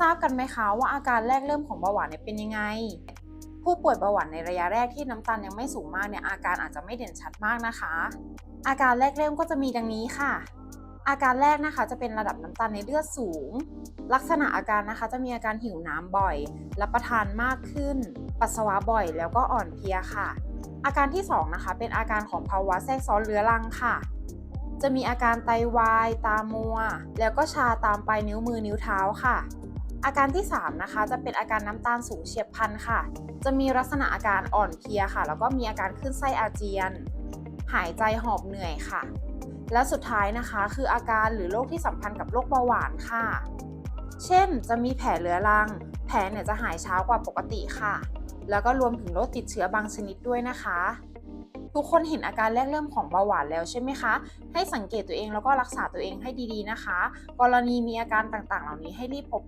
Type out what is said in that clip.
ทราบกันไหมคะว่าอาการแรกเริ่มของเบาหวานเนี่ยเป็นยังไง ผู้ป่วยเบาหวานในระยะแรกที่น้ำตาลยังไม่สูงมากเนี่ยอาการอาจจะไม่เด่นชัดมากนะคะ อาการแรกเริ่มก็จะมีดังนี้ค่ะ อาการแรกนะคะจะเป็นระดับน้ำตาลในเลือดสูง ลักษณะอาการนะคะจะมีอาการหิวน้ำบ่อย รับประทานมากขึ้น ปัสสาวะบ่อย แล้วก็อ่อนเพลียค่ะ อาการที่สองนะคะเป็นอาการของภาวะแทรกซ้อนเรื้อรังค่ะจะมีอาการไตวาย ตามัว แล้วก็ชาตามปลายนิ้วมือนิ้วเท้าค่ะ อาการที่ 3 นะคะ จะเป็นอาการน้ำตาลสูงเฉียบพลันค่ะ จะมีลักษณะอาการอ่อนเพลียค่ะ แล้วก็มีอาการขึ้นไส้อาเจียน หายใจหอบเหนื่อยค่ะ และสุดท้ายนะคะคืออาการหรือโรคที่สัมพันธ์กับโรคเบาหวานค่ะ เช่น จะมีแผลเรื้อรัง แผลเนี่ยจะหายช้ากว่าปกติค่ะ แล้วก็รวมถึงโรคติดเชื้อบางชนิดด้วยนะคะ ทุกคนเห็นอาการแรกเริ่มของเบาหวานแล้วใช่ไหมคะ ให้สังเกตตัวเองแล้วก็รักษาตัวเองให้ดีๆนะคะ กรณีมีอาการต่างๆ เหล่านี้ให้รีบพบ